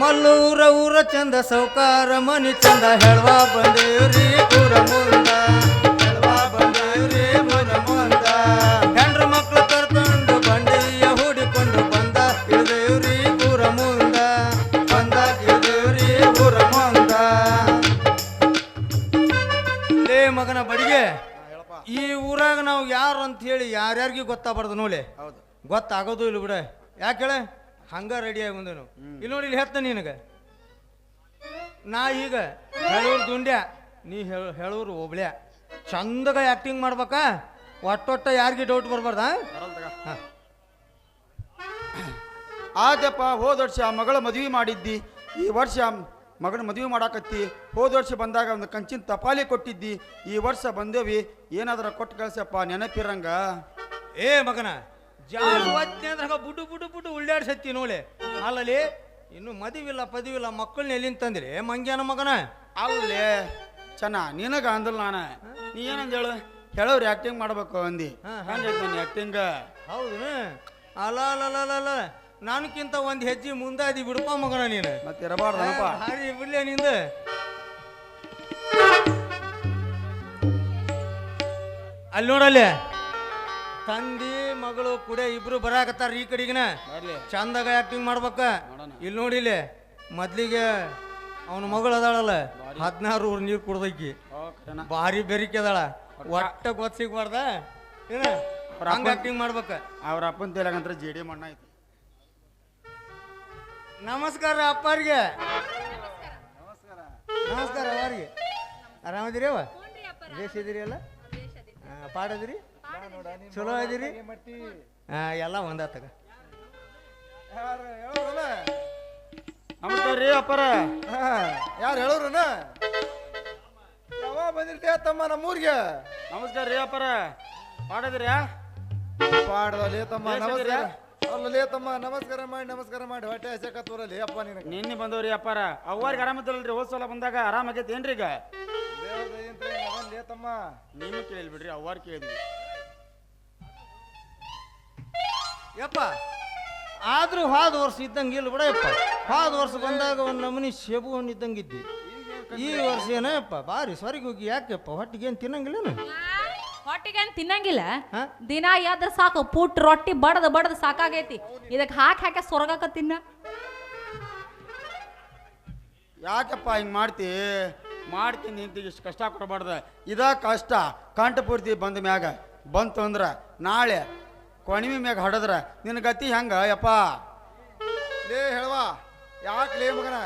ಮಲ್ಲೂರ ಊರ ಚಂದ ಸೌಕಾರ ಮನಿ ಚಂದ ಹೇಳುವ ಬಂದೇವ್ರಿ ಊರ ಮುಂದ. ಹೆಳ್ವಾ ಬಂದೇವ್ರಿ ಮನ ಮುಂದ. ಹೆಂಡ್ರ ಮಕ್ಳು ಕರ್ಕೊಂಡು ಬಂಡಿಯ ಹೂಡಿಕೊಂಡು ಬಂದ ಇಳ್ದೇವ್ರಿ ಊರ ಮುಂದ. ಬಂದ ಇಳ್ದೇವ್ರಿ ಊರ ಮುಂದ. ಲೇ ಮಗನ ಬಡಿಗೆ ಈ ಊರಾಗ ನಾವು ಯಾರು ಅಂತ ಹೇಳಿ ಯಾರ್ಯಾರಿಗೂ ಗೊತ್ತಾಗಬಾರ್ದು ನೋಡಿ ಹೌದು. ಗೊತ್ತಾಗೋದು ಇಲ್ಲ ಬಿಡ. ಯಾಕೆ ಹೇಳ? ಹಂಗ ರೆಡಿ ಆಗಿ ಬಂದೆ ಇಲ್ಲಿ ನೋಡಿ ಇಲ್ಲಿ ಹೇಳ್ತ ನಿನಗೆ. ನಾ ಈಗ ಹೇಳೂರು ದುಂಡ್ಯ ನೀ ಹೇಳೋರು ಒಬ್ಳ್ಯ ಚಂದಗ ಆ್ಯಕ್ಟಿಂಗ್ ಮಾಡ್ಬೇಕಾ ಒಟ್ಟೊಟ್ಟ ಯಾರಿಗೆ ಡೌಟ್ ಬರಬಾರ್ದ. ಆದ್ಯಪ್ಪ ಹೋದ ವರ್ಷ ಮಗಳ ಮದುವೆ ಮಾಡಿದ್ದಿ. ಈ ವರ್ಷ ಮಗನ ಮದುವೆ ಮಾಡಾಕತ್ತಿ. ಹೋದ ವರ್ಷ ಬಂದಾಗ ಒಂದು ಕಂಚಿನ ತಪಾಲಿ ಕೊಟ್ಟಿದ್ದಿ. ಈ ವರ್ಷ ಬಂದೇವಿ ಏನಾದ್ರೂ ಕೊಟ್ಟು ಕಳ್ಸಪ್ಪ ನೆನಪಿರಂಗ? ಏ ಮಗನ ಒತ್ತಿ ಅಂದ್ರೆ ಬುಡು ಬುಡು ಬುಡು ಉಳ್ಳಾಡ್ಸತ್ತಿ ನೋಳೆ. ಅಲ್ಲಲ್ಲಿ ಇನ್ನು ಮದುವಿಲ್ಲ ಪದವಿಲ್ಲ ಮಕ್ಕಳನ್ನ ಎಲ್ಲಿಂದ ತಂದ್ರಿ? ಮಂಗ್ಯಾನ ಮಗನ? ಅಲ್ಲೇ. ಚೆನ್ನ ನಿನಗ ಅಂದ್ರೆ ನಾನು. ನೀ ಏನಂದ ಹೇಳು? ಹೇಳೋರು ಆಕ್ಟಿಂಗ್ ಮಾಡ್ಬೇಕು ಅಂದಿ. ನಾನು ಆಕ್ಟಿಂಗ್ ಹೌದು. ಅಲ್ಲ ಅಲ್ಲ ಅಲ್ಲ ಅಲ್ಲ, ನನಕ್ಕಿಂತ ಒಂದು ಹೆಜ್ಜೆ ಮುಂದಾದಿ ಬಿಡಪ್ಪ ಮಗನ ನೀನು. ಮತ್ತೆ ಇರಬಾರ್ದಪ್ಪ ಹಾರಿ ಬಿಡ್ಲೆ ನಿಂದು. ಅಲ್ಲಿ ನೋಡಲ್ಲಿ. ತಂದಿ ಮಗಳು ಕೂಡ ಇಬ್ರು ಬರಾಕತ್ತಾರ ಈ ಕಡೆಗಿನ. ಬರ್ಲಿ. ಚಂದಾಗ ಆಕ್ಟಿಂಗ್ ಮಾಡ್ಬೇಕ. ನೋಡಿ ಇಲ್ಲಿ ನೋಡಿಲಿ ಮೊದ್ಲಿಗೆ ಅವನ ಮಗಳು ಅದಾಳಲ್ಲ ಹದಿನಾರು ಊರು ನೀರು ಕುಡ್ದಕ್ಕಿ ಓಕೆನಾ ಭಾರಿ ಬೆರಿಕೆ ಅದಾಳ. ಒಟ್ಟ ಗೊತ್ತ ಸಿಗ್ಬಾರ್ದ? ಏನ? ಹಂಗ ಆಕ್ಟಿಂಗ್ ಮಾಡ್ಬೇಕ. ಅವ್ರ ಅಪ್ಪನ ತೇಲಾಗಂತ್ರ ಜೆ ಡಿ ಮಣ್ಣ ಐತಿ. ನಮಸ್ಕಾರ ಅಪ್ಪರಿಗೆ ನಮಸ್ಕಾರ. ಅವರಿಗೆ. ಆರಾಮದಿರಿ ಅವ ದೇಶ ಇದೀರಿ ಅಲ್ಲ? ಆ, ಪಾಡದಿರಿ? ಚಲೋ ಅದಿರಿ ಎಲ್ಲ ಒಂದಾತಗ ನಮಸ್ಕಾರ ರೀ ಅಪ್ಪರ. ಯಾರು ಹೇಳೋರನ? ಯಾವಾಗ ಬಂದಿರ್ತೀಯ ತಮ್ಮ ನಮ್ಮೂರಿಗೆ? ನಮಸ್ಕಾರ ರೀ ಅಪ್ಪರ. ಪಾಡದ್ರಿ ಪಾಡದಲ್ಲಿ ತಮ್ಮ ನಮಸ್ಕಾರ? ಅಲ್ಲಲೇ ತಮ್ಮ ನಮಸ್ಕಾರ ಮಾಡಿ ನಮಸ್ಕಾರ ಮಾಡಿ. ಹೊಟ್ಟೆ ಹಸಕತ್ತೂರಲ್ಲಿ ಅಪ್ಪ ನಿನಗೆ. ನಿನ್ನೆ ಬಂದವ್ರಿ ಅಪ್ಪಾರ. ಅವ್ವಾರಿಗೆ ಆರಾಮಿದ್ದಲ್ರಿ ಹೋದ್ ಸಲ ಬಂದಾಗ ಆರಾಮಾಗೈತಿ ಏನ್ರಿ ಈಗ ತಮ್ಮ. ನೀನು ಕೇಳಿ ಬಿಡ್ರಿ ಅವ್ವಾರ ಕೇಳಿದ್ವಿ. ಯಪ್ಪ ಆದ್ರೂ ಹಾದ್ ವರ್ಷ ಇದ್ದಂಗೆ ಇಲ್ಲ ಬಿಡ ಯಪ್ಪ. ಹೋದ ವರ್ಷ ಬಂದಾಗ ಒಂದು ನಮೂನಿ ಸೇಬು ಹಣ್ಣು ಇದ್ದಂಗೆ ಇದ್ದಿ ಈ ವರ್ಷ ಏನಪ್ಪ ಬಾರಿ ಸ್ವರಿಗೆ ಹೋಗಿ ಯಾಕೆಪ್ಪ ಹೊಟ್ಟಿಗೆ ಏನು ತಿನ್ನಂಗಿಲ್ಲ ಹೊಟ್ಟಿಗೆ ತಿನ್ನಂಗಿಲ್ಲ? ಹಾ? ದಿನ ಎದ್ರ ಸಾಕು ಪುಟ್ ರೊಟ್ಟಿ ಬಡದ ಬಡದ್ ಸಾಕಾಗೈತಿ. ಇದಕ್ ಹಾಕಿ ಹಾಕಿ ಸೊರಗಾಕ ತಿನ್ನ. ಯಾಕಪ್ಪ ಹಿಂಗೆ ಮಾಡ್ತಿ? ಮಾಡ್ತೀನಿ ನಿಂತಿಗೆ ಇಷ್ಟು ಕಷ್ಟ ಕೊಡಬಾರ್ದ. ಇದ ಕಷ್ಟ ಕಂಠಪೂರ್ತಿ ಬಂದ ಮ್ಯಾಗ. ಬಂತು ಅಂದ್ರೆ ನಾಳೆ ಕೊಣಿಮೆ ಮ್ಯಾಗ ಹಡದ್ರ ನಿನ್ನ ಗತಿ ಹೆಂಗ ಯಪ್ಪ? ಲೇ ಹೇಳವಾ ಯಾಕೆ ಲೇ ಮಗನ?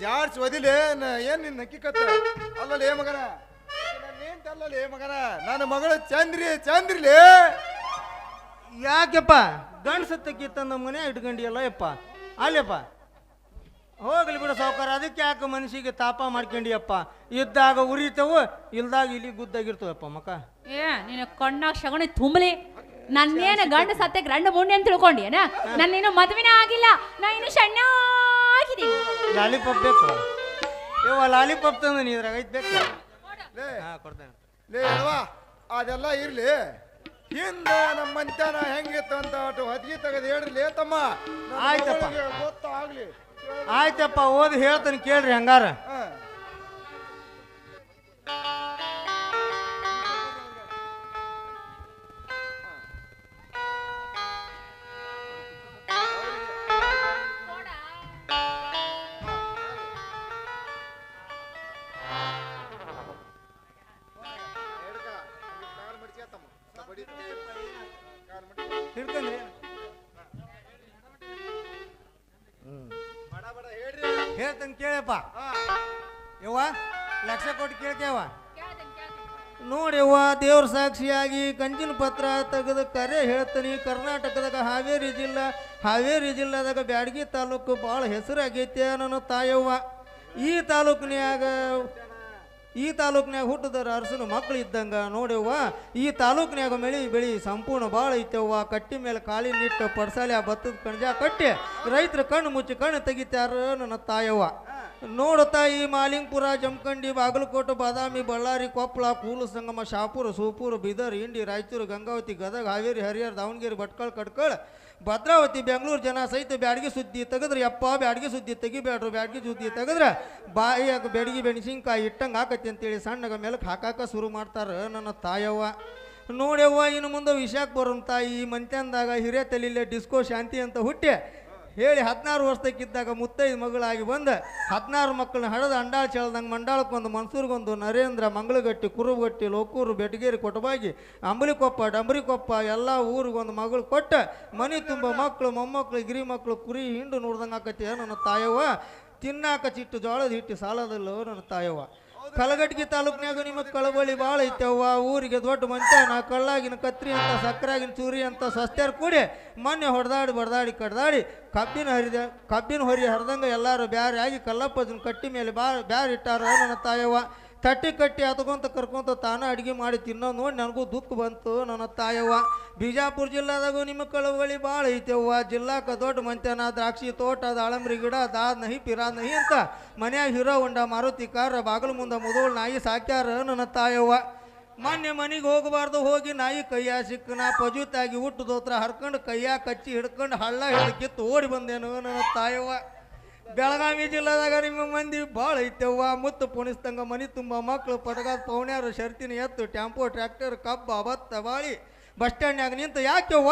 ಜಾರ್ಜ್ ಒದಿಲೇ ನ- ಏನ್ ನಿನ್ ನಕ್ಕಿಕತ್ತ ಅಲ್ಲ ಲೇ ಮಗನ ಅಲ್ಲ ಲೇ ಮಗನ ನನ್ನ ಮಗಳು ಚಂದ್ರಿ ಚಂದ್ರಿ ಲೇ. ಯಾಕೆಪ್ಪ? ಗಂಡ್ಸತ್ತಕ್ಕಿ ತಂದ ಮನೆ ಇಟ್ಕೊಂಡಿಯಲ್ಲ ಯಪ್ಪ? ಅಲ್ಲಪ್ಪ ಹೋಗ್ಲಿ ಬಿಡು ಸಾವುಕಾರ ಅದಕ್ಕೆ ಯಾಕೆ ಮನಸ್ಸಿಗೆ ತಾಪ ಮಾಡ್ಕೊಂಡಿಯಪ್ಪ? ಇದ್ದಾಗ ಉರಿತವು ಇಲ್ದಾಗ ಇಲ್ಲಿ ಗುದ್ದಾಗಿರ್ತವಪ್ಪ ಮಕ್ಕ. ಏ ನಿನ್ನ ಕಣ್ಣಾಗ ಶಗಣಿ ತುಂಬಲಿ. ನನ್ನೇನು ಗಂಡ ಸತ್ತೆ ಗಂಡ ಮುಂಡೆ ಅಂತ ತಿಳ್ಕೊಂಡೇನ ನನ್ನೇನು ಮದುವೆನೇ ಆಗಿಲ್ಲ. ನಾ ಇನ್ನು ಸಣ್ಣಾಗಿದ್ದೀನಿ. ಲಾಲಿಪಾಪ್ ಬೇಕು. ಇವ ಲಾಲಿಪಾಪ್ ತಂದ ನೀ ಇದ್ರಾಗ ಐತ್ ಬೇಕು. ಲೇ ಹಾ ಕೊಡ್ತೇನೆ. ಲೇ ಹೇಳವಾ ಅದೆಲ್ಲ ಇರ್ಲಿ. ಹಿಂದೆ ನಮ್ಮ ಮಂತ್ಯಾನ ಹೆಂಗಿತ್ತು ಅಂತ ಅటు ಹೊತ್ತಿಗೆ ತೆಗೆದು ಹೇಳ್ರಿ. ತಮ್ಮ ಆಯ್ತಪ್ಪ. ಮಗಳಿಗೆ ಗೊತ್ತಾಗ್ಲಿ ಆಯ್ತಪ್ಪ ಓದಿ ಹೇಳ್ತೀನಿ ಕೇಳ್ರಿ ಹಂಗಾರ. ಹಾ. ಹೇಳ್ತಾನೆ ಕೇಳಪ್ಪ. ಯವ್ವ, ಲಕ್ಷ ಕೊಟ್ಟು ಕೇಳ್ತೇವ ನೋಡ್ಯವ್ವ, ದೇವ್ರ ಸಾಕ್ಷಿಯಾಗಿ ಕಂಚಿನ ಪತ್ರ ತೆಗೆದು ಕರೆ ಹೇಳ್ತೀನಿ. ಕರ್ನಾಟಕದಾಗ ಹಾವೇರಿ ಜಿಲ್ಲಾ, ಹಾವೇರಿ ಜಿಲ್ಲಾದಾಗ ಬ್ಯಾಡಗಿ ತಾಲೂಕು ಭಾಳ ಹೆಸರಾಗೈತೆ ನನ್ನ ತಾಯವ್ವ. ಈ ತಾಲೂಕಿನ್ಯಾಗ ಈ ತಾಲೂಕ್ನಾಗ ಹುಟ್ಟಿದರ ಅರಸನ ಮಕ್ಳು ಇದ್ದಂಗ ನೋಡ್ಯವ್ವ, ಈ ತಾಲೂಕ್ನಾಗ ಮಳಿ ಬೆಳಿ ಸಂಪೂರ್ಣ ಭಾಳ ಐತೆವ್ವ ಕಟ್ಟಿ ಮೇಲೆ ಕಾಳಿ ನಿಟ್ಟು ಪಡ್ಸಾಲೆ ಆ ಭತ್ತದ ಕಣಜ ಕಟ್ಟಿ ರೈತರು ಕಣ್ಣು ಮುಚ್ಚಿ ಕಣ್ಣು ತೆಗಿತಾರ ನನ್ನ ತಾಯವ್ವ. ನೋಡು ತಾಯಿ, ಮಾಲಿಂಗ್ಪುರ, ಜಮಖಂಡಿ, ಬಾಗಲಕೋಟೆ, ಬಾದಾಮಿ, ಬಳ್ಳಾರಿ, ಕೊಪ್ಪಳ, ಕೂಲು ಸಂಗಮ, ಶಾಪುರ, ಸೂಪೂರು, ಬೀದರ್, ಇಂಡಿ, ರಾಯಚೂರು, ಗಂಗಾವತಿ, ಗದಗ, ಹಾವೇರಿ, ಹರಿಹರ, ದಾವಣಗೆರೆ, ಭಟ್ಕಳ ಕಟ್ಕಳ ಭದ್ರಾವತಿ, ಬೆಂಗಳೂರು ಜನ ಸಹಿತ ಬ್ಯಾಡಗಿ ಸುದ್ದಿ ತೆಗೆದ್ರೆ, ಯಪ್ಪ, ಬ್ಯಾಡಗಿ ಸುದ್ದಿ ತೆಗಿಬೇಡ್ರು, ಬ್ಯಾಡಗಿ ಸುದ್ದಿ ತೆಗೆದ್ರೆ ಬಾಯಿಯಾಗ ಬೆಡಗಿ ಬೆಣಸಿನ್ಕಾಯಿ ಇಟ್ಟಂಗೆ ಹಾಕತಿ ಅಂತೇಳಿ ಸಣ್ಣಗ ಮೇಲಕ್ಕೆ ಹಾಕಾಕ ಶುರು ಮಾಡ್ತಾರೆ ನನ್ನ ತಾಯವ್ವ. ನೋಡ್ಯವ್ವ, ಇನ್ನು ಮುಂದೆ ವಿಷಯಕ್ಕೆ ಬರೋ ತಾಯಿ ಮಂತ್ಯಂದಾಗ ಹಿರಿಯ ತಲೆಯಲ್ಲೇ ಡಿಸ್ಕೋ ಶಾಂತಿ ಅಂತ ಹುಟ್ಟಿ ಹೇಳಿ ಹದಿನಾರು ವರ್ಷಕ್ಕಿದ್ದಾಗ ಮುತ್ತೈದು ಮಗಳಾಗಿ ಬಂದ ಹದಿನಾರು ಮಕ್ಕಳನ್ನ ಹಡದ ಅಂಡಾಳ ಚೆಳ್ದಂಗೆ ಮಂಡಾಳಕ್ಕೊಂದು ಮನ್ಸೂರ್ಗೊಂದು ನರೇಂದ್ರ ಮಂಗಳಗಟ್ಟಿ, ಕುರುಬಗಟ್ಟಿ, ಲೋಕೂರು, ಬೆಟಗೇರಿ ಕೊಟ್ಟಬಾಗಿ ಅಂಬಲಿಕೊಪ್ಪ, ಡಂಬರಿಕೊಪ್ಪ ಎಲ್ಲ ಊರಿಗೊಂದು ಮಗಳು ಕೊಟ್ಟ ಮನೆ ತುಂಬ ಮಕ್ಕಳು ಮೊಮ್ಮಕ್ಕಳು ಗಿರಿ ಮಕ್ಕಳು ಕುರಿ, ಹಿಂಡು ನೋಡ್ದಂಗೆ ಆಕತಿ ನನ್ನ ತಾಯವ್ವ? ತಿನ್ನಾಕ ಚಿಟ್ಟು ಜೋಳದ ಹಿಟ್ಟು ಸಾಲದಲ್ಲೋ ನನ್ನ ತಾಯವ್ವ? ಕಲಗಟ್ಗಿ ತಾಲೂಕ್ನ್ಯಾಗ ನಿಮ್ಮ ಕಳವಳಿ ಭಾಳ ಐತೆವ್ವ. ಊರಿಗೆ ದೊಡ್ಡ ಮಂತ್ಯಾನ, ಕಳ್ಳಾಗಿನ ಕತ್ರಿ ಅಂತ ಸಕ್ಕರಾಗಿನ ಚೂರಿ ಅಂತ ಸ್ವಸ್ಥ್ಯರು ಕೂಡಿ ಮೊನ್ನೆ ಹೊಡೆದಾಡಿ ಬಡದಾಡಿ ಕಡ್ದಾಡಿ ಕಬ್ಬಿನ ಹರಿದ, ಕಬ್ಬಿನ ಹೊರಿ ಹರಿದಂಗೆ ಎಲ್ಲರೂ ಬ್ಯಾರೆ ಆಗಿ ಕಲ್ಲಪ್ಪದನ್ನು ಕಟ್ಟಿ ಮೇಲೆ ಬಾ, ಬ್ಯಾರೆ ಇಟ್ಟಾರ ನನ್ನ ತಾಯವ್ವ. ತಟ್ಟಿ ಕಟ್ಟಿ ಹತ್ಕೊಂತ ಕರ್ಕೊಂತ ತಾನ ಅಡುಗೆ ಮಾಡಿ ತಿನ್ನೋ ನೋಡಿ ನನಗೂ ದುಃಖ ಬಂತು. ನನ್ನ ತಾಯವ್ವ, ಬಿಜಾಪುರ ಜಿಲ್ಲಾದಾಗೂ ನಿಮ್ಮ ಕಳುವಳಿ ಭಾಳ ಐತೆವ್ವ ಜಿಲ್ಲಾಕ ದೊಡ್ಡ ಮಂತ್ಯನ, ದ್ರಾಕ್ಷಿ ತೋಟ, ದಾಳಂಬ್ರಿ ಗಿಡ, ದಾದ್ ನಹಿ, ಪಿರಾ ನಹಿ ಅಂತ ಮನ್ಯಾಗ ಹೀರೋ ಉಂಡ ಮಾರುತಿ ಕಾರ, ಬಾಗಿಲು ಮುಂದೆ ಮುದುವಳು ನಾಯಿ ಸಾಕ್ಯಾರ ನನ್ನ ತಾಯವ್ವ. ಮೊನ್ನೆ ಮನೆಗೆ ಹೋಗಬಾರ್ದು, ಹೋಗಿ ನಾಯಿ ಕೈಯ ಸಿಕ್ಕನ, ಪಜೂತಾಗಿ ಹುಟ್ಟು ದೋತ್ರ ಹರ್ಕೊಂಡು ಕೈಯ ಕಚ್ಚಿ ಹಿಡ್ಕೊಂಡು ಹಳ್ಳ ಹಿಡ್ಕಿತ್ತು ಓಡಿ ಬಂದೇನು ನನ್ನ ತಾಯವ್ವ. ಬೆಳಗಾವಿ ಜಿಲ್ಲಾದಾಗ ನಿಮ್ಮ ಮಂದಿ ಭಾಳ ಐತೆವ್ವ. ಮುತ್ತು ಪುಣಿಸ್ದಂಗ ಮನಿ ತುಂಬ ಮಕ್ಕಳು ಪಟಗಾದ ಪೌಣ್ಯಾರು ಶರ್ತಿನ ಎತ್ತು ಟ್ಯಾಂಪೋ ಟ್ರ್ಯಾಕ್ಟರ್, ಕಬ್ಬ, ಭತ್ತ, ಬಾಳಿ, ಬಸ್ ಸ್ಟ್ಯಾಂಡ್ನಾಗ ನಿಂತು ಯಾಕೆವ್ವ?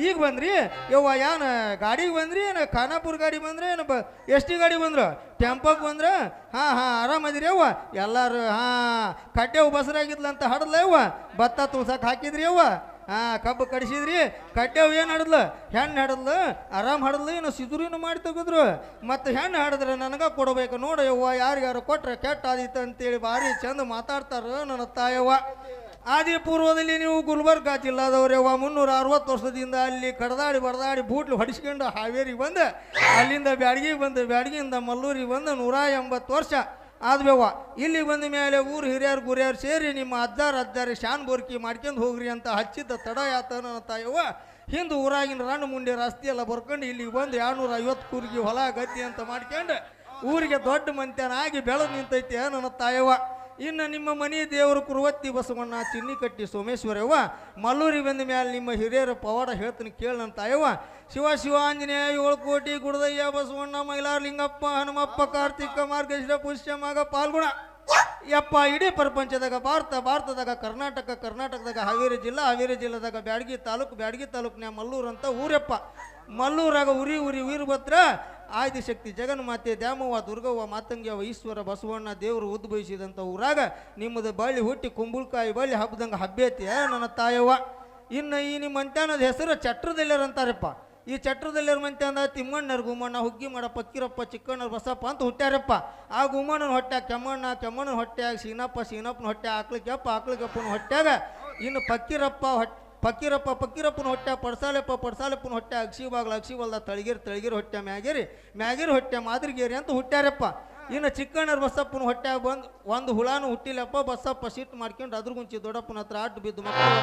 ಈಗ ಬಂದ್ರಿ? ಯವ್ವ, ಯಾನ ಗಾಡಿಗೆ ಬಂದ್ರಿ? ಏನು ಖಾನಾಪುರ ಗಾಡಿ ಬಂದ್ರೆ? ಏನು ಬ ಎಸ್ ಗಾಡಿ ಬಂದ್ರು? ಟೆಂಪೋಗೆ ಬಂದ್ರೆ? ಹಾಂ ಹಾಂ ಆರಾಮದಿರಿ ಅವ್ವ ಎಲ್ಲರೂ, ಹಾಂ, ಕಟ್ಟೆವು ಬಸರಾಗಿದ್ಲಂತ ಹಡದ್ಲ ಯವ್ವ. ಭತ್ತ ತುಳ್ಸಕ್ಕೆ ಹಾಕಿದ್ರಿ ಯವ್ವ. ಹಾ ಕಬ್ಬು ಕಡಿಸಿದ್ರಿ, ಕಡ್ಡೇವ್ ಏನು ಹಡದ್ಲು? ಹೆಣ್ಣು ಹಡದ್ಲು, ಆರಾಮ್ ಹಡದ್ಲು ಏನು ಸಿದುರಿನೂ ಮಾಡಿ ತೆಗೆದ್ರು. ಮತ್ತು ಹೆಣ್ಣು ಹಾಡದ್ರ ನನಗೆ ಕೊಡಬೇಕು. ನೋಡು ಯವ್ವ ಯಾರಿಗಾರು ಕೊಟ್ರೆ ಕೆಟ್ಟ ಆದೀತು ಅಂತೇಳಿ ಭಾರಿ ಚಂದ ಮಾತಾಡ್ತಾರ ನನ್ನ ತಾಯವ್ವ. ಆದಿ ಪೂರ್ವದಲ್ಲಿ ನೀವು ಗುಲ್ಬರ್ಗ ಜಿಲ್ಲಾದವ್ರವ್ವ ಮುನ್ನೂರ ಅರವತ್ತು ವರ್ಷದಿಂದ ಅಲ್ಲಿ ಕಡದಾಡಿ ಬಡದಾಡಿ ಬೂಟ್ಲು ಹೊಡಿಸ್ಕೊಂಡು ಹಾವೇರಿಗೆ ಬಂದು. ಅಲ್ಲಿಂದ ಬ್ಯಾಡಗಿಗೆ ಬಂದು. ಬ್ಯಾಡಗಿಯಿಂದ ಮಲ್ಲೂರಿಗೆ ಬಂದು. ನೂರ ಎಂಬತ್ತು ವರ್ಷ. ಆದ್ಬೇವ ಇಲ್ಲಿ ಬಂದ ಮೇಲೆ ಊರು ಹಿರಿಯರು ಗುರಿಯರು ಸೇರಿ ನಿಮ್ಮ ಅದ್ದಾರ ಅದ್ದಾರಿ ಶಾನ್ ಬೋರ್ಕಿ ಮಾಡ್ಕೊಂಡು ಹೋಗ್ರಿ ಅಂತ ಹಚ್ಚಿದ್ದ ತಡ ಯಾತನ ತಾಯವ್ವ, ಹಿಂದೆ ಊರಾಗಿನ ರಣ್ಣು ಮುಂಡಿ ರಸ್ತೆ ಎಲ್ಲ ಬರ್ಕೊಂಡು ಇಲ್ಲಿಗೆ ಬಂದು ಎರಡ್ನೂರ ಐವತ್ತು ಕೂರ್ಗಿ ಹೊಲ ಗದ್ದೆ ಅಂತ ಮಾಡ್ಕೊಂಡು ಊರಿಗೆ ದೊಡ್ಡ ಮಂತ್ಯನಾಗಿ ಬೆಳೆದು ನಿಂತೈತಿ ನನ್ನ ತಾಯವ್ವ. ಇನ್ನು ನಿಮ್ಮ ಮನೆ ದೇವರು ಕುರುವತ್ತಿ ಬಸವಣ್ಣ ಚಿನ್ನಿ ಕಟ್ಟಿ ಸೋಮೇಶ್ವರವ್ವ ಮಲ್ಲೂರಿಗೆ ಬಂದ ಮೇಲೆ ನಿಮ್ಮ ಹಿರಿಯರ ಪವಾಡ ಹೇಳ್ತೀನಿ ಕೇಳಿ ನನ್ನ ತಾಯವ್ವ ಶಿವ ಶಿವಾಂಜನೇಯ ಏಳು ಕೋಟಿ ಗುಡದಯ್ಯ ಬಸವಣ್ಣ, ಮೈಲಾರಲಿಂಗಪ್ಪ, ಹನುಮಪ್ಪ, ಕಾರ್ತಿಕ ಮಾರ್ಗಶಿರ ಪುಷ್ಯ ಮಗ ಪಾಲ್ಗುಣ. ಯಪ್ಪ, ಇಡೀ ಪ್ರಪಂಚದಾಗ, ಭಾರತ, ಭಾರತದಾಗ, ಕರ್ನಾಟಕ, ಕರ್ನಾಟಕದಾಗ, ಹಾವೇರಿ ಜಿಲ್ಲಾ, ಹಾವೇರಿ ಜಿಲ್ಲಾದಾಗ, ಬ್ಯಾಡಗಿ ತಾಲೂಕು, ಬ್ಯಾಡಗಿ ತಾಲೂಕಿನ ಮಲ್ಲೂರು ಅಂತ ಊರಪ್ಪ. ಮಲ್ಲೂರಾಗ ಉರಿ ಉರಿ ವೀರಭದ್ರ ಆದಿಶಕ್ತಿ ಜಗನ್ಮಾತೆ ದ್ಯಾಮವ್ವ, ದುರ್ಗವ್ವ, ಮಾತಂಗ್ಯವ್ವ, ಈಶ್ವರ, ಬಸವಣ್ಣ, ದೇವರು ಉದ್ಭವಿಸಿದಂಥ ಊರಾಗ ನಿಮ್ಮದು ಬಳ್ಳಿ ಹುಟ್ಟಿ ಕುಂಬಳಕಾಯಿ ಬಳ್ಳಿ ಹಬ್ಬದಂಗೆ ಹಬ್ಬೈತಿ. ನನ್ನ ತಾಯವ್ವ, ಇನ್ನು ಈ ನಿಮ್ಮ ಮಂತ್ಯಾನದ ಹೆಸರು ಚಟ್ರದಲ್ಲಿರ ಅಂತಾರಪ್ಪ. ಈ ಚಟ್ರದಲ್ಲಿರ ಮಂತೆ ಅಂದ ತಿಮ್ಮಣ್ಣರ್, ಗುಮ್ಮಣ್ಣ, ಹುಗ್ಗಿ ಮಾಡ ಪಕ್ಕಿರಪ್ಪ ಚಿಕ್ಕಣ್ಣರ್, ಬಸಪ್ಪ ಅಂತ ಹುಟ್ಟ್ಯಾರಪ್ಪ. ಆ ಗುಮ್ಮಣ್ಣನ ಹೊಟ್ಟೆ ಕೆಮ್ಮಣ್ಣ, ಕೆಮ್ಮಣ್ಣನ ಹೊಟ್ಟೆಯಾಗ ಸೀನಪ್ಪ ಸೀನಪ್ಪನ ಹೊಟ್ಟೆ ಆಕ್ಳಿಗೆಪ್ಪ, ಆಕ್ಳಿಗೆಪ್ಪನ ಹೊಟ್ಟೆಗ ಇನ್ನು ಪಕ್ಕಿರಪ್ಪ ಹೊಟ್ಟೆ ಪಕ್ಕಿರಪ್ಪ, ಪಕ್ಕಿರಪ್ಪನ ಹೊಟ್ಟೆ, ಪಡ್ಸಾಲೆಪ್ಪ, ಪಡ್ಸಾಲೆಪ್ಪನ ಹೊಟ್ಟೆ ಅಕ್ಷಿ ಬಾಗ್ಲ ಅಕ್ಷಿ ಬಲ್ದ ತಳಗಿರಿ ತಳಗಿರಿ ಹೊಟ್ಟೆ ಮ್ಯಾಗಿರಿ ಮ್ಯಾಗಿರಿ ಹೊಟ್ಟೆ ಮಾದರಿಗೇರಿ ಅಂತ ಹುಟ್ಟ್ಯಾರಪ್ಪ. ಇನ್ನು ಚಿಕ್ಕಣ್ಣರ ಬಸಪ್ಪನ ಹೊಟ್ಟೆ ಬಂದು, ಒಂದು ಹುಳಾನು ಹುಟ್ಟಿಲ್ಲಪ್ಪ. ಬಸಪ್ಪ ಸಿಟ್ಟು ಮಾಡ್ಕೊಂಡು ಅದ್ರ ಗುಂಚಿ ದೊಡ್ಡಪ್ಪನ ಹತ್ರ ಅಡ್ಡು ಬಿದ್ದು ಮಕ್ಕಳು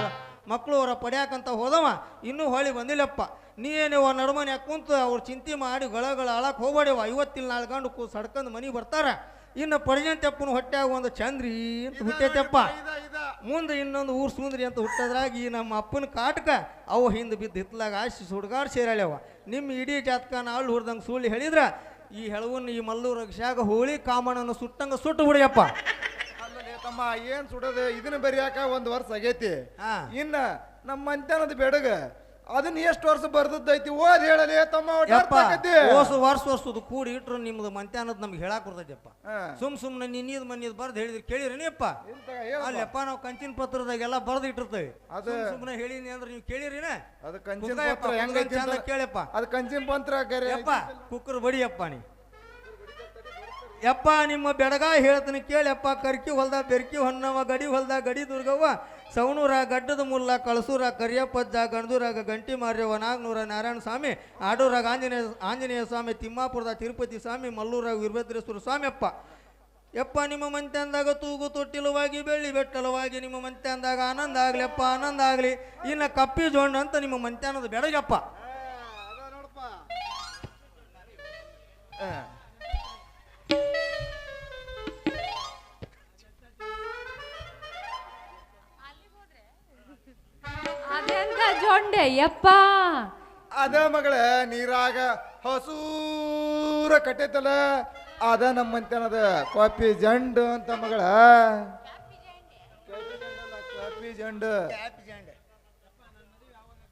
ಮಕ್ಕಳು ಅವರ ಪಡ್ಯಾಕಂತ ಹೋದವ. ಇನ್ನೂ ಹೊಳಿ ಬಂದಿಲ್ಲಪ್ಪ. ನೀ ಏನೇವ ನಡುಮನೆ ಕುಂತು ಅವ್ರು ಚಿಂತೆ ಮಾಡಿ ಗಳಗಳ ಅಳಕ್ಕೆ ಹೋಗ್ಬೇಡಿವ ಐವತ್ತಿಲ್ ನಾಲ್ಕು ಗಂಡು ಕೂ ಸಡ್ಕಂದು ಮನೆಗೆ ಬರ್ತಾರ. ಇನ್ನು ಪಡಜಂತೆಪ್ಪನ ಹೊಟ್ಟೆಯಾಗ ಒಂದು ಚಂದ್ರಿ ಅಂತ ಹುಟ್ಟೈತೆಪ್ಪ ಮುಂದೆ ಇನ್ನೊಂದು ಊರು ಸುಂದ್ರಿ ಅಂತ ಹುಟ್ಟದ್ರಾಗ ಈ ನಮ್ಮ ಅಪ್ಪನ ಕಾಟಕ ಅವ ಹಿಂದೆ ಬಿದ್ದು ಹಿತ್ಲಾಗ ಆಶಿ ಸುಡ್ಗಾಡ್ ಸೇರಾಳ್ಯವ ನಿಮ್ಮ ಇಡೀ ಜಾತಕನ ನಾಳು ಹುಡ್ದಂಗೆ ಸುಳ್ಳು ಹೇಳಿದ್ರ ಈ ಹೆಳವನ್ನ ಈ ಮಲ್ಲೂರು ರಕ್ಷಾಗ ಹೋಳಿ ಕಾಮಣ್ಣನ ಸುಟ್ಟಂಗ ಸುಟ್ಟು ಬಿಡಿಯಪ್ಪ. ತಮ್ಮ ಏನ್ ಸುಡೋದು? ಇದನ್ನ ಬರಿಯಾಕ ಒಂದು ವರ್ಷ ಆಗೈತಿ. ಇನ್ನ ನಮ್ಮ ಮಂತ್ಯಾನದ ಬೆಡಗ ಅದನ್ನ ಎಷ್ಟು ವರ್ಷ ಬರ್ದದ್ದೈತಿ? ಓದ್ ಹೇಳಲಿ ತಮ್ಮ ಯಪ್ಪ ಓಸು ವರ್ಷ ವರ್ಷದ ಕೂಡಿ ಇಟ್ರು ನಿಮ್ದು ಮಂತ್ಯಾನದ್ ನಮ್ಗೆ ಹೇಳಕ್ ಬರ್ತೈತಪ್ಪ. ಸುಮ್ ಸುಮ್ನೆ ನಿನ್ನೀದ್ ಮನ್ನೀದ್ ಬರ್ದು ಹೇಳಿದ್ರಿ ಕೇಳಿರೇನಿಯಪ್ಪ. ಅಲ್ಲಪ್ಪ ನಾವು ಕಂಚಿನ ಪತ್ರದಾಗೆಲ್ಲ ಬರ್ದು ಇಟ್ಟಿರ್ತೇವೆ. ಅದು- ಸುಮ್ ಸುಮ್ನೆ ಹೇಳಿನಿ ಅಂದ್ರೆ ನೀವು ಕೇಳಿರಿನ? ಅದು ಕಂಚಿನ ಪತ್ರ ಹೆಂಗ ಕೇಳಪ್ಪ. ಅದು ಕಂಚಿನ ಪತ್ರ ಯಪ್ಪ ಕುಕ್ಕರ್ ಬಡಿಯಪ್ಪ ನೀ. ಯಪ್ಪ ನಿಮ್ಮ ಬೆಡಗ ಹೇಳ್ತೀನಿ ಕೇಳಪ್ಪ ಕರ್ಕಿ ಹೊಲ್ದ ಬೆರ್ಕಿ ಹೊನ್ನವ ಗಡಿ ಹೊಲ್ದ ಗಡಿ ದುರ್ಗವ್ವ ಸವಣೂರ ಗಡ್ಡದ ಮುಲ್ಲ ಕಳಸೂರ ಕರಿಯಪ್ಪಜ್ಜ ಗಂಡೂರಾಗ ಗಂಟಿ ಮಾರ್ಯವ ನಾಗ್ನೂರ ನಾರಾಯಣ ಸ್ವಾಮಿ ಆಡೂರಾಗ ಆಂಜನೇಯ ಆಂಜನೇಯ ಸ್ವಾಮಿ ತಿಮ್ಮಾಪುರದ ತಿರುಪತಿ ಸ್ವಾಮಿ ಮಲ್ಲೂರಾಗ ವೀರಭದ್ರೇಶ್ವರ ಸ್ವಾಮಿಯಪ್ಪ. ಯಪ್ಪ ನಿಮ್ಮ ಅಂದಾಗ ತೂಗು ತೊಟ್ಟಿಲುವಾಗಿ ಬೆಳ್ಳಿ ಬೆಟ್ಟಲವಾಗಿ ನಿಮ್ಮ ಮಂತ್ಯಂದಾಗ ಆನಂದ ಆಗ್ಲಿಯಪ್ಪ ಆನಂದ ಆಗಲಿ. ಇನ್ನು ಕಪ್ಪಿ ಜೋಣ್ಣ ಅಂತ ನಿಮ್ಮ ಮಂತ್ಯಾನದ ಬೆಡಗಪ್ಪ. ಹಾ. ಅದೆಂತ ಯಪ್ಪ. ಅದ ಮಗಳ ನೀರಾಗ ಹಸೂರ ಕಟ್ಟೈತಲ್ಲ ಅದ ನಮ್ಮಂತೇನದ ಕಾಪಿ ಜಂಡು ಅಂತ ಮಗಳ. ಕಾಪಿ ಜಂಡ್.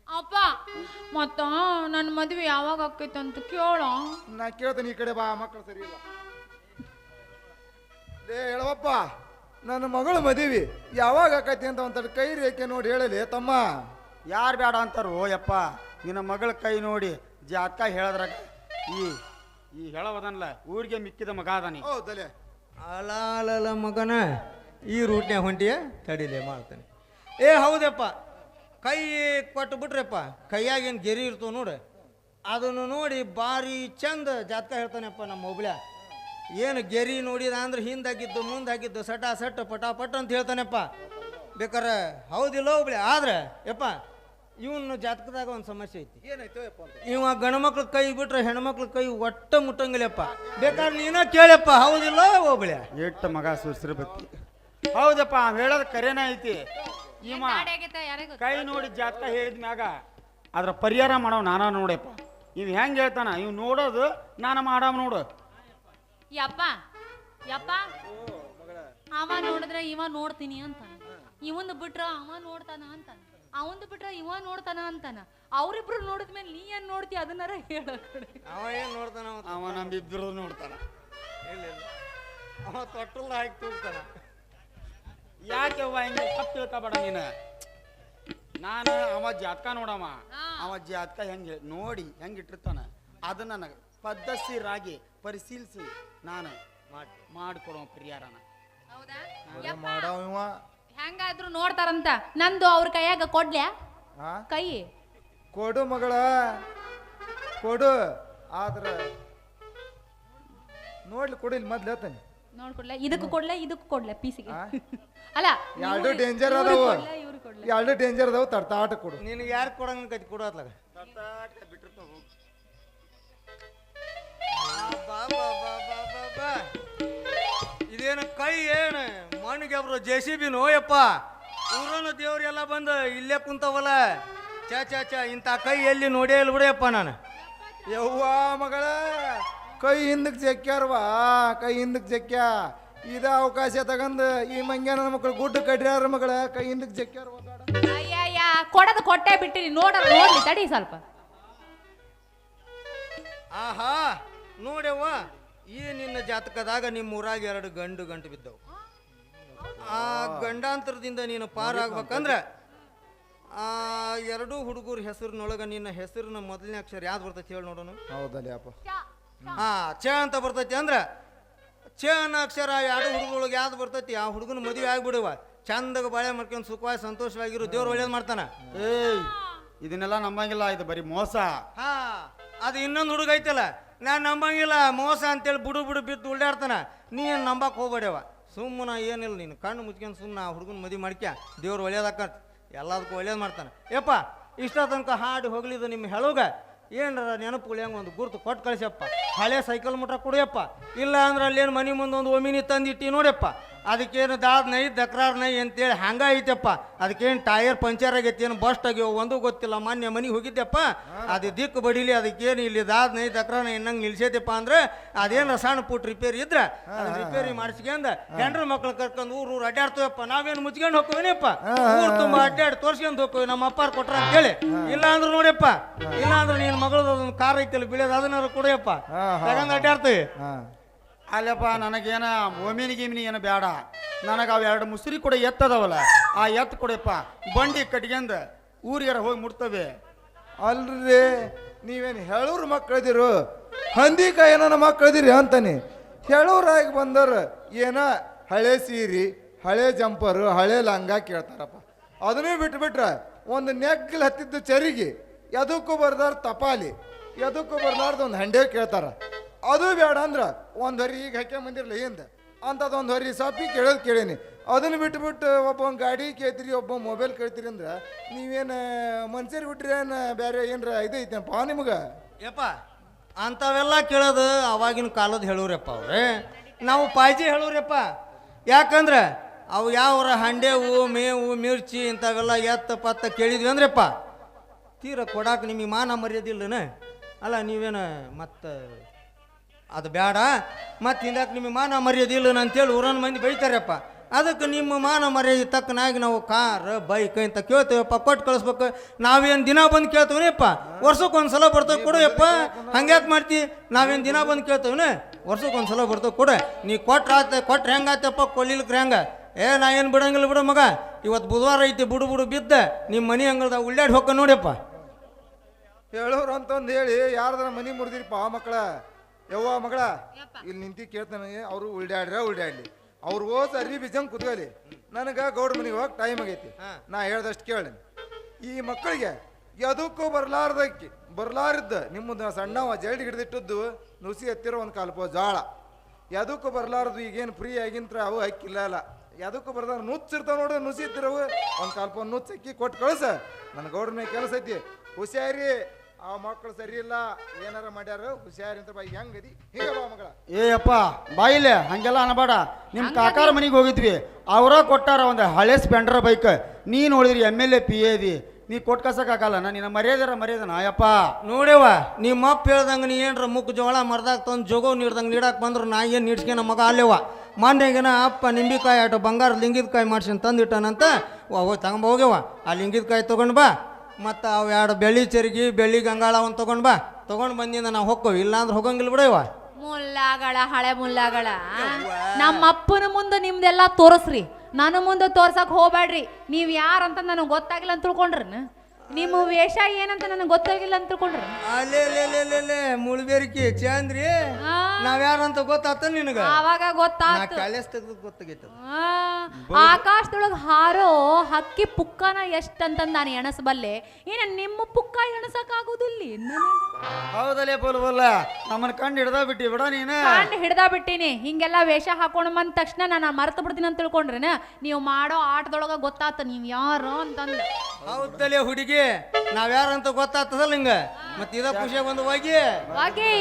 ಅಪ್ಪ ಮತ್ತ ನನ್ನ ಮದ್ವೆ ಯಾವಾಗ ಆಕೈತೆ ಅಂತ ಕೇಳೋ. ನಾ ಕೇಳ್ತೇನೆ ಈ ಕಡೆ ಬಾ ಮಕ್ಕಳು ಸರಿ ಇಲ್ಲ. ಲೇ ಹೇಳವಪ್ಪ ನನ್ನ ಮಗಳು ಮದುವೆ ಯಾವಾಗ ಆಕೈತಿ ಅಂತ ಒಂದ್ ಕೈ ರೇಖೆ ನೋಡಿ ಹೇಳಲಿ ತಮ್ಮ. ಯಾರು ಬೇಡ ಅಂತಾರೋ ಯಪ್ಪ ನಿನ್ನ ಮಗಳ ಕೈ ನೋಡಿ ಜಾತಕ ಹೇಳದ್ರಾಗ ಈ ಈ ಹೇಳೋದನ್ಲ ಊರಿಗೆ ಮಿಕ್ಕಿದ ಮಗ ಅದಾನಿ ಹೌದಲೆ ಅಲಾಲಲ ಮಗನ ಈ ರೂಟ್ನ್ಯಾಗ ಹೊಂಟಿಯ ತಡಿಲೆ ಮಾಡ್ತಾನೆ. ಏ ಹೌದಪ್ಪ ಕೈ ಕೊಟ್ಟು ಬಿಟ್ರಪ್ಪ ಕೈಯಾಗೇನು ಗೆರಿ ಇರ್ತವ ನೋಡು. ಅದನ್ನು ನೋಡಿ ಭಾರಿ ಚಂದ ಜಾತಕ ಹೇಳ್ತಾನೆಪ್ಪ ನಮ್ಮ ಒಬ್ಳ್ಯ ಏನು ಗೆರಿ ನೋಡಿದ ಅಂದ್ರೆ ಹಿಂದಾಗಿದ್ದು ಮುಂದಾಗಿದ್ದು ಸಟ ಸಟ್ ಪಟ ಪಟ್ ಅಂತ ಹೇಳ್ತಾನೆಪ್ಪ. ಬೇಕಾರೆ ಹೌದಿಲ್ಲ ಒಬ್ಳೆ ಆದ್ರೆ ಯಪ್ಪ ಇವನು ಜಾತಕದಾಗ ಒಂದು ಸಮಸ್ಯೆ ಐತಿ. ಏನಾಯ್ತು ಯಪ್ಪ ಅಂತ? ಇವ ಗಣಮಕ್ಳ ಕೈ ಬಿಟ್ರೆ ಹೆಣ್ಮಕ್ಳ ಕೈ ಒಟ್ಟ ಮುಟ್ಟಂಗಿಲ್ಲಪ್ಪ. ಬೇಕಾದ್ರೆ ನೀನ ಕೇಳಪ್ಪ ಹೌದಿಲ್ಲ ಒಬ್ಳೆ ಎಟ್ಟ ಮಗ ಬತ್ತಿ ಹೌದಪ್ಪ ಅವ್ ಹೇಳೋದ್ ಕರೆನ ಐತಿ. ಇವ ಕೈ ನೋಡಿ ಜಾತಕ ಹೇಳಿದ ಮ್ಯಾಗ ಅದ್ರ ಪರಿಹಾರ ಮಾಡವ್ ನಾನ ನೋಡಪ್ಪ. ಇವ್ ಹೆಂಗ್ ಹೇಳ್ತಾನ? ಇವ್ ನೋಡೋದು ನಾನು ಮಾಡವ್ ನೋಡು. ಯಪ್ಪ ಯಪ್ಪ ಅವ ನೋಡಿದ್ರೆ ಇವ ನೋಡ್ತೀನಿ ಅಂತ ಇವನ್ ಬಿಟ್ರ ಅವ ನೋಡ್ತಾನ ಅಂತಾನ. ಅವಂದು ಬಿಟ್ರ ಇವ ನೋಡ್ತಾನ ಅಂತಾನ. ಅವ್ರಿಬ್ರು ನೋಡಿದ್ಮೇಲೆ ನೀ ಏನ್ ನೋಡ್ತಿ ಅದನ್ನಾರ ಹೇಳ ಅವ ಏನ್ ನೋಡ್ತಾನ ಅವ? ಅವ ನಮ್ಮಿಬ್ರು ನೋಡ್ತಾನ. ಇಲ್ಲ ಇಲ್ಲ. ಅವ ತೊಟ್ಟಲ್ಲ ಹಾಕಿ ತೂಗ್ತಾನ. ಯಾಕೆ ಅವ್ವ ಹಿಂಗೆ ತಪ್ಪು ತಿಳ್ಕೊಬೇಡ ನೀನು? ನಾನು ಅವ ಜಾತಕ ನೋಡವ. ಅವ ಜಾತಕ ಹೆಂಗೆ ನೋಡಿ ಹೆಂಗೆ ಇಟ್ಟಿರ್ತಾನ. ಅದನ್ನ ನನಗೆ ಪದ್ಧತಿರಾಗಿ ಪರಿಶೀಲಿಸಿ ನಾನು ಮಾಡ್ಕೊಡೋ ಪ್ರಿಯಾರನ. ಹೌದಾ. ಯಪ್ಪ. ಮಾಡವ ಇವ. ಹೆಂಗಾದ್ರು ನೋಡ್ತಾರಂತ. ನಂದು ಅವ್ರ ಕೈಯಾಗ ಕೊಡ್ಲ್ಯಾ ಕೈ. ಕೊಡು ಮಗಳ. ಕೊಡು. ಆದ್ರ ನೋಡ್ಲಿ ಕೊಡು ಇಲ್ಲಿ ಮೊದ್ಲು ಹೇಳ್ತಾನೆ. ನೋಡ್ಕೊಡ್ಲೆ ಇದಕ್ಕೂ ಕೊಡ್ಲ ಇದಕ್ಕೂ ಕೊಡ್ಲ ಪೀಸಿಗೆ. ಆ? ಅಲ್ಲ ಎರಡು ಡೇಂಜರ್ danger ಅದಾವು. ಕೊಡ್ಲೆ, ಇವ್ರು ಕೊಡ್ಲೆ. ಎರಡು ಡೇಂಜರ್ ಅದಾವ. ತಡ್ತಾಟ ಕೊಡು. ನಿನಗೆ ಯಾರು ಕೊಡಂಗ ಬಾ ಕೊಡತ್ಲಾಗ ಇದೇನು ಕೈ ಏನು? ಮಣ್ಣಿಗೆ ಅವರು ಜೆ ಸಿ ಬಿ ನೋಯಪ್ಪ ಊರನ್ನು ದೇವ್ರೆಲ್ಲ ಬಂದು ಇಲ್ಲೇ ಕುಂತವಲ್ಲ. ಚಾ ಚಾ ಚಾ ಇಂಥ ಕೈ ಎಲ್ಲಿ ನೋಡೇ ಇಲ್ಲ ಬಿಡಿಯಪ್ಪ ನಾನು. ಯವ್ವ ಮಗಳ ಕೈ ಹಿಂದಕ್ಕೆ ಜಕ್ಕ್ಯಾರವಾ ಕೈ ಹಿಂದಕ್ಕೆ ಜಕ್ಕ್ಯ ಇದ ಅವಕಾಶ ತಗಂದು ಈ ಮಂಗ್ಯಾನ ಮಕ್ಕಳು ಗುಡ್ಡ ಕಡ್ಯಾರ ಮಗಳ ಕೈ ಹಿಂದಕ್ಕೆ ಜಕ್ಕ್ಯಾರ ಅಯ್ಯಯ್ಯ ಕೊಡದ ಕೊಟ್ಟೆ ಬಿಟ್ಟಿನಿ ನೋಡ ನೋಡಿ ತಡಿ ಸ್ವಲ್ಪ. ಆಹಾ ನೋಡ್ಯವ್ವ. ಈ ನಿನ್ನ ಜಾತಕದಾಗ ನಿಮ್ಮ ಊರಾಗ ಎರಡು ಗಂಡು ಗಂಟು ಬಿದ್ದವು. ಆ ಗಂಡಾಂತರದಿಂದ ನೀನು ಪಾರಾಗ್ಬೇಕಂದ್ರೆ ಆ ಎರಡೂ ಹುಡುಗರ ಹೆಸರಿನೊಳಗ ನಿನ್ನ ಹೆಸರಿನ ಮೊದಲನೇ ಅಕ್ಷರ ಯಾವ್ದು ಬರ್ತೈತಿ ಹೇಳಿ ನೋಡೋಣ. ಹೌದಲ್ಲ ಅಪ್ಪ ಹಾ ಚ ಅಂತ ಬರ್ತೈತಿ ಅಂದ್ರೆ ಚ ಅನ್ನ ಅಕ್ಷರ ಎರಡು ಹುಡುಗರೊಳಗೆ ಯಾವ್ದು ಬರ್ತೈತಿ? ಆ ಹುಡುಗನ ಮದುವೆ ಆಗ್ಬಿಡುವ. ಚಂದಾಗ ಬಾಳೆ ಮಾಡ್ಕೊಂಡು ಸುಖವಾಗಿ ಸಂತೋಷವಾಗಿರು ದೇವ್ರು ಒಳ್ಳೇದು ಮಾಡ್ತಾನ. ಏಯ್ ಇದನ್ನೆಲ್ಲ ನಂಬಂಗಿಲ್ಲ ಇದು ಬರೀ ಮೋಸ. ಹಾ ಅದು ಇನ್ನೊಂದು ಹುಡುಗ ಐತಲ್ಲ ನಾನು ನಂಬಂಗಿಲ್ಲ, ಮೋಸ ಅಂತೇಳಿ ಬುಡು ಬುಡು ಬಿದ್ದು ಉಳ್ಳಾಡ್ತಾನ ನೀ ಏನು ನಂಬಕ್ಕೆ ಹೋಗ್ಬೇಡವ. ಸುಮ್ಮನ ಏನಿಲ್ಲ ನೀನು. ಕಣ್ಣು ಮುಚ್ಕೊಂಡು ಸುಮ್ಮನೆ ಆ ಹುಡುಗನ ಮದುವೆ ಮಾಡ್ಕ್ಯ. ದೇವ್ರು ಒಳ್ಳೇದಕ್ಕ ಎಲ್ಲದಕ್ಕೂ ಒಳ್ಳೇದು ಮಾಡ್ತಾನೆ. ಯಪ್ಪ, ಇಷ್ಟ ತನಕ ಹಾಡು ಹೋಗ್ಲಿದ್ದು ನಿಮ್ಮ ಹೇಳುಗ, ಏನಾರ ನೆನಪು ಉಳಿಯಂಗೆ ಒಂದು ಗುರುತು ಕೊಟ್ಟು ಕಳಿಸಪ್ಪ ಹಳೆ ಸೈಕಲ್ ಮುಟ್ಟ ಕೊಡಿಯಪ್ಪ. ಇಲ್ಲ ಅಂದ್ರೆ ಅಲ್ಲೇನು ಮನೆ ಮುಂದೆ ಒಂದು ಒಮಿನಿ ತಂದಿಟ್ಟಿ ನೋಡಪ್ಪ. ಅದಕ್ಕೇನು ದಾದ್ ನೈ ದಕ್ರಾರ್ ನೈ ಅಂತೇಳಿ ಹಂಗ ಐತೆಪ್ಪ. ಅದಕ್ಕೇನು ಟೈರ್ ಪಂಚರ್ ಆಗೈತಿ ಏನು ಬಸ್ಟ್ ಆಗ್ಯವ ಒಂದು ಗೊತ್ತಿಲ್ಲ ಮೊನ್ನೆ ಮನೆಗೆ ಹೋಗಿದ್ದೆಪ್ಪ ಅದು ದಿಕ್ಕು ಬಡಿಲಿ ಅದಕ್ಕೇನು ಇಲ್ಲಿ ದಾದ್ ನೈ ದಕ್ರಾರ್ ನೈ ಇನ್ನಂಗೆ ನಿಲ್ಸೈತೆಪ್ಪ ಅಂದ್ರೆ ಅದೇನು ಸಣ್ಣ ಪುಟ್ ರಿಪೇರಿ ಇದ್ರೆ ಅದನ್ನ ರಿಪೇರಿ ಮಾಡಿಸ್ಕೊಂಡ ಹೆಂಡ್ರ ಮಕ್ಳು ಕರ್ಕೊಂಡು ಊರು ಊರು ಅಡ್ಡಾಡ್ತೇವಪ್ಪ ನಾವೇನು ಮುಚ್ಕೊಂಡು ಹೋಗ್ತೀವೇನಪ್ಪ? ಊರು ತುಂಬ ಅಡ್ಡಾಡಿ ತೋರ್ಸ್ಕೊಂಡು ಹೋಗ್ತೀವಿ ನಮ್ಮ ಅಪ್ಪಾರ ಕೊಟ್ರ ಅಂತೇಳಿ. ಇಲ್ಲ ಅಂದ್ರೆ ನೋಡಿಯಪ್ಪ ಇಲ್ಲ ಅಂದ್ರೆ ನೀನು ಮಗಳದ ಒಂದು ಕಾರ್ ಐತಲ್ಲ ಬಿಳಿಯೋದು ಅದನ್ನಾರು ಕೊಡಿಯಪ್ಪ. ತಗೊಂಡು. ಅಡ್ಡಾಡ್ತೀವಿ ಅಲ್ಲಪ್ಪ, ನನಗೇನ ಓಮಿನಿ ಗಿಮಿನಿ ಏನು ಬೇಡ. ನನಗೆ ಅವು ಎರಡು ಮುಸುರಿ ಕೂಡ ಎತ್ತದವಲ್ಲ, ಆ ಎತ್ತು ಕೊಡಪ್ಪ. ಬಂಡಿ ಕಟ್ಕೊಂಡ್ ಊರಿಗಾರ ಹೋಗಿ ಮುಟ್ತವೆ. ಅಲ್ರಿ, ನೀವೇನು ಹೇಳೋರು ಮಕ್ಕಳಿದಿರು? ಹಂದಿಕಾಯಿ ನನ್ನ ಮಕ್ಕಳಿದಿರಿ ಅಂತಾನೆ. ಹೇಳೋರಾಗಿ ಬಂದರು ಏನ ಹಳೆ ಸೀರಿ, ಹಳೆ ಜಂಪರು, ಹಳೆ ಲಂಗ ಕೇಳ್ತಾರಪ್ಪ. ಅದನ್ನೇ ಬಿಟ್ಬಿಟ್ರ ಒಂದು ನೆಗ್ಗಲ್ ಹತ್ತಿದ್ದು ಚರಿಗೆ, ಎದಕ್ಕೂ ಬರ್ದಾರ ತಪಾಲಿ, ಎದಕ್ಕೂ ಬರ್ಲಾರ್ದ ಒಂದು ಹಂಡೆ ಕೇಳ್ತಾರ. ಅದು ಬೇಡ ಅಂದ್ರ, ಒಂದು ಹೊರಿ ಈಗ ಹಾಕ್ಯ ಬಂದಿರಲಿ ಹಿಂದೆ ಅಂಥದ್ದು ಒಂದು ಹೊರಿ ಸಾಪಿ ಕೇಳೋದು ಕೇಳೀನಿ. ಅದನ್ನು ಬಿಟ್ಬಿಟ್ಟು ಒಬ್ಬ ಗಾಡಿ ಕೇಳ್ತೀರಿ, ಒಬ್ಬ ಮೊಬೈಲ್ ಕೇಳ್ತೀರಿ ಅಂದ್ರೆ, ನೀವೇನು, ಮನ್ಸೇರಿ ಬಿಟ್ರಿ ಏನು ಬೇರೆ ಏನರ ಇದು ಪಾ ನಿಮ್ಗೆ? ಯಪ್ಪ, ಅಂಥವೆಲ್ಲ ಕೇಳೋದು ಅವಾಗಿನ ಕಾಲದ ಹೇಳೋರಪ್ಪ ಅವ್ರೆ. ನಾವು ಪಾಯ್ಜಿ ಹೇಳೋರಪ್ಪ. ಯಾಕಂದ್ರೆ, ಅವು ಯಾವ್ರ ಹಂಡೆವು, ಮೇವು, ಮಿರ್ಚಿ ಇಂಥವೆಲ್ಲ ಎತ್ತ ಪತ್ತ ಕೇಳಿದ್ವಿ ಅಂದ್ರಪ್ಪ. ತೀರ ಕೊಡಾಕ ನಿಮಗೆ ಮಾನ ಮರ್ಯಾದಿಲ್ಲನ ಅಲ್ಲ, ನೀವೇನ ಮತ್ತು ಅದು ಬೇಡ ಮತ್ತು ಹಿಂದಕ್ಕೆ ನಿಮಗೆ ಮಾನ ಮರ್ಯಾದೆ ಇಲ್ಲ ಅಂತೇಳಿ ಊರನ್ನು ಮಂದಿ ಬೈತಾರಪ್ಪ. ಅದಕ್ಕೆ ನಿಮ್ಮ ಮಾನ ಮರ್ಯಾದೆ ತಕ್ಕನಾಗಿ ನಾವು ಕಾರ್, ಬೈಕ್ ಅಂತ ಕೇಳ್ತೇವಪ್ಪ. ಕೊಟ್ಟು ಕಳಿಸ್ಬೇಕು. ನಾವೇನು ದಿನ ಬಂದು ಕೇಳ್ತೇವನೇಪ್ಪ? ವರ್ಷಕ್ಕೆ ಒಂದು ಸಲ ಬರ್ತೇವೆ ಕೊಡುಯಪ್ಪ ಹಂಗ್ಯಾಕೆ ಮಾಡ್ತಿ? ನಾವೇನು ದಿನ ಬಂದು ಕೇಳ್ತೇವೆ ವರ್ಷಕ್ಕೆ ಒಂದು ಸಲ ಬರ್ತೇವೆ ಕೊಡು. ನೀ ಕೊಟ್ರೆ ಆತ ಕೊಟ್ರೆ ಹೆಂಗಾತಪ್ಪ ಕೊಲ್ಲಿಲ್ಕ್ರೆ ಹೆಂಗೆ? ಏ, ನಾ ಏನು ಬಿಡಂಗಿಲ್ಲ ಬಿಡು ಮಗ. ಇವತ್ತು ಬುಧವಾರ ಐತಿ, ಬುಡು ಬುಡು ಬಿದ್ದ. ನಿಮ್ಮ ಮನೆ ಅಂಗಳದ ಉಳ್ಳಾಡಿ ಹೋಗ ನೋಡಿಯಪ್ಪ. ಹೇಳೋರು ಅಂತಂದು ಹೇಳಿ ಯಾರ್ದಾರ ಮನೆ ಮುರಿದಿರಿಪ್ಪ ಆ ಮಕ್ಕಳ ಯವ್ವ ಮಗಳ ಇಲ್ಲಿ ನಿಂತಿ ಕೇಳ್ತಾನೆ ಅವರು ಉಲ್ಡ್ಯಾಡ್ರ ಉಲ್ಡ್ಯಾಡ್ಲಿ. ಅವ್ರು ಹೋದ ಅರ್ವಿ ಬಿಜಂಗ್ ಕುತ್ಕೊಳ್ಳಿ ನನಗೆ ಗೌಡ ಮನೆಗೆ ಹೋಗಿ ಟೈಮ್ ಆಗೈತಿ. ನಾ ಹೇಳ್ದಷ್ಟು ಕೇಳಿ ಈ ಮಕ್ಕಳಿಗೆ ಯದಕ್ಕೂ ಬರ್ಲಾರ್ದಕ್ಕೆ ಬರ್ಲಾರಿದ್ದ ನಿಮ್ಮದು ಸಣ್ಣವ ಜೈಡ್ ಹಿಡಿದಿಟ್ಟದ್ದು ನುಸಿ ಎತ್ತಿರೋ ಒಂದು ಕಾಲ್ಪೋ ಜಾಳ ಯದಕ್ಕೂ ಬರ್ಲಾರ್ದು ಈಗೇನು ಫ್ರೀ ಆಗಿಂತ್ರ ಅವು ಹಕ್ಕಿಲ್ಲ ಅಲ್ಲ. ಯದಕ್ಕೂ ಬರ್ದಾರ ನುಚ್ಚಿರ್ತಾವ ನೋಡು ನುಸಿ ಎತ್ತಿರವು ಒಂದು ಕಾಲ್ಪ ನುಚ್ಚಕ್ಕಿ ಕೊಟ್ಟು ಕಳಿಸ. ನನ್ನ ಗೌಡ್ರ ಮೇಲೆ ಕೆಲಸ ಐತಿ. ಹುಷಾರಿ ಆ ಮಕ್ಕಳು ಸರಿ ಇಲ್ಲ ಏನಾರ ಮಾಡ್ಯಾರ ಹುಷಾರಿ ಅಂತ ಬೈ ಹೆಂಗದಿ ಹಿಂಗ ಬಾ ಮಗಳ. ಏಯಪ್ಪ ಬಾಯಿಲೆ ಹಂಗೆಲ್ಲ ಅನ್ಬೇಡ. ನಿಮ್ಮ ಕಾಕಾರ ಮನೆಗೆ ಹೋಗಿದ್ವಿ. ಅವರ ಕೊಟ್ಟಾರ ಒಂದು ಹಳೆ ಸ್ಪೆಂಡರ್ ಬೈಕ್. ನೀನು ನೋಡಿದ್ರಿ ಎಂ ಎಲ್ ಎ ಪಿ ಎದಿ ನೀ ಕೊಟ್ಟು ಕಸಕ್ಕಾಗಲ್ಲ ನಾ ನಿನ್ನ ಮರ್ಯಾದರ ಮರ್ಯಾದನ ಅಯ್ಯಪ್ಪ. ನೋಡ್ಯವ ನಿಮ್ಮ ಅಪ್ಪ ಹೇಳ್ದಂಗೆ ನೀ ಏನ್ರ ಮುಕ್ ಜೋಳ ಮರ್ದಾಗ ತಂದು ಜೋಗೋ ನೀಡ್ದಂಗೆ ನೀಡಕ್ಕೆ ಬಂದ್ರು ನಾ ಏನು ನೀಡ್ಸ್ಕೆ ಮಗ ಅಲ್ಲೇವ ಮಾನ್ಯಾಗೇನ ಅಪ್ಪ ನಿಂಬಿಕಾಯಿ ಆಟೋ ಬಂಗಾರ ಲಿಂಗಿದಕಾಯಿ ಮಾಡ್ಸಿನ್ ತಂದಿಟ್ಟನಂತ ಹೋಗಿ ತಗೊಂಬ ಹೋಗ್ಯವ ಆ ಲಿಂಗಿದ ಕಾಯಿ ತೊಗೊಂಡು ಬಾ. ಮತ್ತು ಅವು ಎರಡು ಬೆಳ್ಳಿ ಚರ್ಗಿ ಬೆಳ್ಳಿ ಗಂಗಾಳ ಅವನ್ ತೊಗೊಂಡು ಬಾ. ತೊಗೊಂಡು ಬಂದಿಂದ ನಾವು ಹೋಗ್ಕೋವಿ ಇಲ್ಲಾಂದ್ರೆ ಹೋಗಂಗಿಲ್ಲ ಬಿಡವ ಮುಲ್ಲಾಗಳ ಹಳೆ ಮುಲ್ಲಾಗಳ ನಮ್ಮ ಅಪ್ಪನ ಮುಂದೆ ನಿಮ್ದೆಲ್ಲ ತೋರಿಸ್ರಿ. ನನ್ನ ಮುಂದೆ ತೋರ್ಸಕ್ ಹೋಗ್ಬೇಡ್ರಿ ನೀವ್ ಯಾರಂತ ನನಗೆ ಗೊತ್ತಾಗಿಲ್ಲ ಅಂತ ತಿಳ್ಕೊಂಡ್ರಿ. ನಿಮ್ಮ ವೇಷ ಏನಂತ ನನಗೆ ಗೊತ್ತಾಗಿಲ್ಲ ಅಂತ ತಿಳ್ಕೊಂಡ್ರಿ. ಅಲ್ಲೇ ಮುಳ್ಬೇರಿಕೆ ಚಂದ್ರಿ. ನಾವ್ ಯಾರಂತ ಗೊತ್ತಾತ ನಿನಗ? ಅವಾಗ ಗೊತ್ತಾಗೈತ ಆ, ಆಕಾಶದೊಳಗ್ ಹಾರೋ ಹಕ್ಕಿ ಪುಕ್ಕನ ಎಷ್ಟಂತಂದ್ ನಾನು ಎಣಸಬಲ್ಲೆ. ಏನ ನಿಮ್ಮ ಪುಕ್ಕ ಎಣಸಕ್ ಆಗುದಿಲ್ಲ ಹೌದಲ್ಲೇ ಬೋಲ್ ಬೋಲ್ಲ ನಮ್ಮನ್ನ ಕಂಡು ಹಿಡ್ದ ಬಿಟ್ಟಿ ಬಿಡ ನೀನು. ಕಂಡು ಹಿಡ್ದಾ ಬಿಟ್ಟಿನಿ. ಹಿಂಗೆಲ್ಲ ವೇಷ ಹಾಕೊಂಡ್ ಬಂದ ತಕ್ಷಣ ನಾನು ಮರ್ತು ಬಿಡ್ತೀನಿ ಅಂತ ತಿಳ್ಕೊಂಡ್ರೇನ? ನೀವು ಮಾಡೋ ಆಟದೊಳಗ ಗೊತ್ತಾತ ನೀವ್ ಯಾರು ಅಂತಂದ. ಹೌದಲ್ಲೇ ಹುಡುಗಿ. ನಾವ್ ಯಾರಂತ ಗೊತ್ತಾಗ್ತದಲ್ಲ ಹಿಂಗ ಮತ್ತೆ ಇದ ಖುಷಿಯಾಗಿ ಬಂದು ಹೋಗಿ. ವಾಗೇ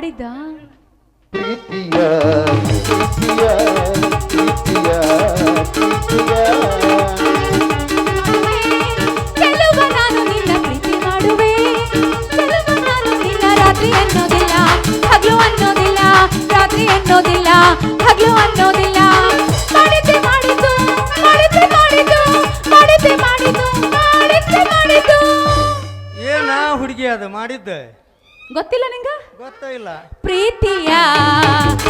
ಮಾಡಿದ್ದ? ಪ್ರೀತಿಯ ಪ್ರೀತಿಯ ಪ್ರೀತಿಯ ಪ್ರೀತಿಯ. ಚೆಲುವ ನಾನು ನಿನ್ನ ಪ್ರೀತಿ ಮಾಡುವೆ. ಚೆಲುವ ನಾನು ನಿನ್ನ ರಾತ್ರಿ ಅನ್ನೋದಿಲ್ಲ ಹಗ್ಲು ಅನ್ನೋದಿಲ್ಲ ರಾತ್ರಿ ಅನ್ನೋದಿಲ್ಲ ಹಗ್ಲು ಅನ್ನೋದಿಲ್ಲ. ಮಾಡಿದ್ದೆ ಮಾಡಿದ್ದು ಮಾಡಿದ್ದೆ ಮಾಡಿದ್ದು ಮಾಡಿದ್ದೆ ಮಾಡಿದ್ದು ಮಾಡಿದ್ದೆ ಮಾಡಿದ್ದು. ಏನ ಹುಡುಗಿ ಅದು ಮಾಡಿದ್ದ. ಗೊತ್ತಿಲ್ಲ ನಿಂಗ? ಗೊತ್ತ ಇಲ್ಲ. ಪ್ರೀತಿಯ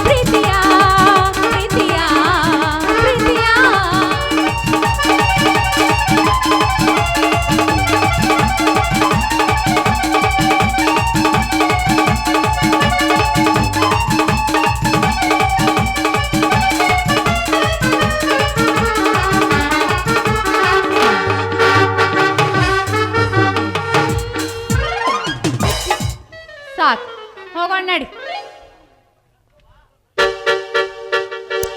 ಪ್ರೀತಿಯ ಪ್ರೀತಿಯ ಪ್ರೀತಿಯ.